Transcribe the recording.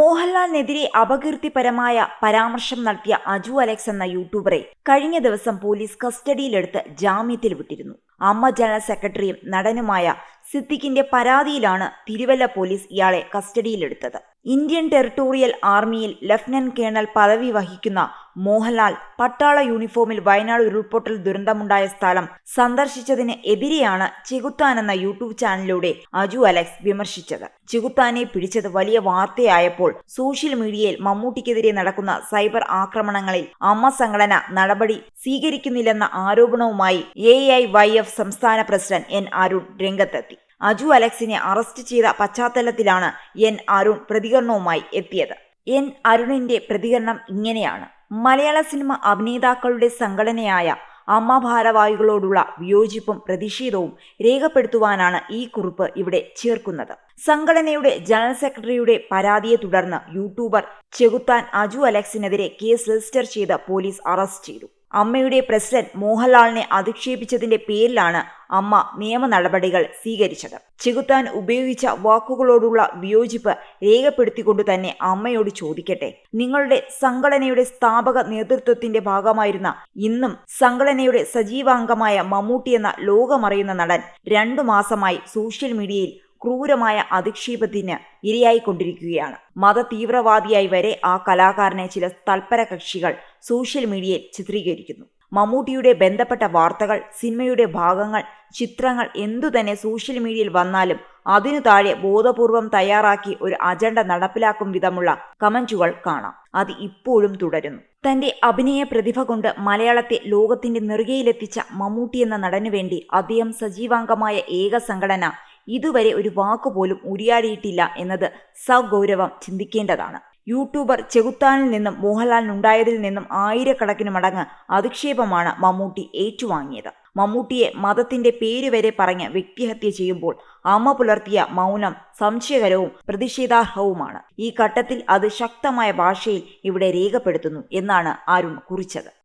മോഹൻലാലിനെതിരെ അപകീർത്തിപരമായ പരാമർശം നടത്തിയ അജു അലക്സ് എന്ന യൂട്യൂബറെ കഴിഞ്ഞ ദിവസം പോലീസ് കസ്റ്റഡിയിലെടുത്ത് ജാമ്യത്തിൽ വിട്ടിരുന്നു. അമ്മ ജനറൽ സെക്രട്ടറിയും നടനുമായ സിദ്ദിഖിന്റെ പരാതിയിലാണ് തിരുവല്ല പോലീസ് ഇയാളെ കസ്റ്റഡിയിലെടുത്തത്. ഇന്ത്യൻ ടെറിട്ടോറിയൽ ആർമിയിൽ ലഫ്റ്റനന്റ് കേണൽ പദവി വഹിക്കുന്ന മോഹൻലാൽ പട്ടാള യൂണിഫോമിൽ വയനാട് ഉരുൾപൊട്ടൽ ദുരന്തമുണ്ടായ സ്ഥലം സന്ദർശിച്ചതിന് എതിരെയാണ് ചെകുത്താൻ എന്ന യൂട്യൂബ് ചാനലിലൂടെ അജു അലക്സ് വിമർശിച്ചത്. ചെകുത്താനെ പിടിച്ചത് വലിയ വാർത്തയായപ്പോൾ സോഷ്യൽ മീഡിയയിൽ മമ്മൂട്ടിക്കെതിരെ നടക്കുന്ന സൈബർ ആക്രമണങ്ങളിൽ അമ്മ സംഘടന നടപടി സ്വീകരിക്കുന്നില്ലെന്ന ആരോപണവുമായി എ ഐ വൈ എഫ് സംസ്ഥാന പ്രസിഡന്റ് എൻ അരുൺ രംഗത്തെത്തി. അജു അലക്സിനെ അറസ്റ്റ് ചെയ്ത പശ്ചാത്തലത്തിലാണ് എൻ അരുൺ പ്രതികരണവുമായി എത്തിയത്. എൻ അരുണിന്റെ പ്രതികരണം ഇങ്ങനെയാണ്. മലയാള സിനിമ അഭിനേതാക്കളുടെ സംഘടനയായ അമ്മ ഭാരവാഹികളോടുള്ള വിയോജിപ്പും പ്രതിഷേധവും രേഖപ്പെടുത്തുവാനാണ് ഈ കുറിപ്പ് ഇവിടെ ചേർക്കുന്നത്. സംഘടനയുടെ ജനറൽ സെക്രട്ടറിയുടെ പരാതിയെ തുടർന്ന് യൂട്യൂബർ ചെകുത്താൻ അജു അലക്സിനെതിരെ കേസ് രജിസ്റ്റർ ചെയ്ത് പോലീസ് അറസ്റ്റ് ചെയ്തു. അമ്മയുടെ പ്രസിഡന്റ് മോഹൻലാലിനെ അധിക്ഷേപിച്ചതിന്റെ പേരിലാണ് അമ്മ നിയമ നടപടികൾ സ്വീകരിച്ചത്. ചെകുത്താൻ ഉപയോഗിച്ച വാക്കുകളോടുള്ള വിയോജിപ്പ് രേഖപ്പെടുത്തിക്കൊണ്ട് തന്നെ അമ്മയോട് ചോദിക്കട്ടെ. നിങ്ങളുടെ സംഘടനയുടെ സ്ഥാപക നേതൃത്വത്തിന്റെ ഭാഗമായിരുന്ന ഇന്നും സംഘടനയുടെ സജീവാംഗമായ മമ്മൂട്ടി എന്ന ലോകമറിയുന്ന നടൻ രണ്ടു മാസമായി സോഷ്യൽ മീഡിയയിൽ ക്രൂരമായ അധിക്ഷേപത്തിന് ഇരയായിക്കൊണ്ടിരിക്കുകയാണ്. മത തീവ്രവാദിയായി വരെ ആ കലാകാരനെ ചില തൽപര കക്ഷികൾ സോഷ്യൽ മീഡിയയിൽ ചിത്രീകരിക്കുന്നു. മമ്മൂട്ടിയുടെ ബന്ധപ്പെട്ട വാർത്തകൾ സിനിമയുടെ ഭാഗങ്ങൾ ചിത്രങ്ങൾ എന്തുതന്നെ സോഷ്യൽ മീഡിയയിൽ വന്നാലും അതിനു താഴെ ബോധപൂർവം തയ്യാറാക്കി ഒരു അജണ്ട നടപ്പിലാക്കും വിധമുള്ള കമന്റുകൾ കാണാം. അത് ഇപ്പോഴും തുടരുന്നു. തന്റെ അഭിനയ പ്രതിഭ കൊണ്ട് മലയാളത്തെ ലോകത്തിന്റെ നെറുകയിലെത്തിച്ച മമ്മൂട്ടി എന്ന നടനു വേണ്ടി അദ്ദേഹം സജീവാംഗമായ ഏക സംഘടന ഇതുവരെ ഒരു വാക്കുപോലും ഉരിയാടിയിട്ടില്ല എന്നത് സഗൗരവം ചിന്തിക്കേണ്ടതാണ്. യൂട്യൂബർ ചെകുത്താനിൽ നിന്നും മോഹൻലാലിനുണ്ടായതിൽ നിന്നും ആയിരക്കണക്കിന് മടങ്ങ് അധിക്ഷേപമാണ് മമ്മൂട്ടി ഏറ്റുവാങ്ങിയത്. മമ്മൂട്ടിയെ മതത്തിന്റെ പേര് വരെ പറഞ്ഞ് വ്യക്തിഹത്യ ചെയ്യുമ്പോൾ അമ്മ പുലർത്തിയ മൗനം സംശയകരവും പ്രതിഷേധാർഹവുമാണ്. ഈ ഘട്ടത്തിൽ അത് ശക്തമായ ഭാഷയിൽ ഇവിടെ രേഖപ്പെടുത്തുന്നു എന്നാണ് അരുൺ കുറിച്ചത്.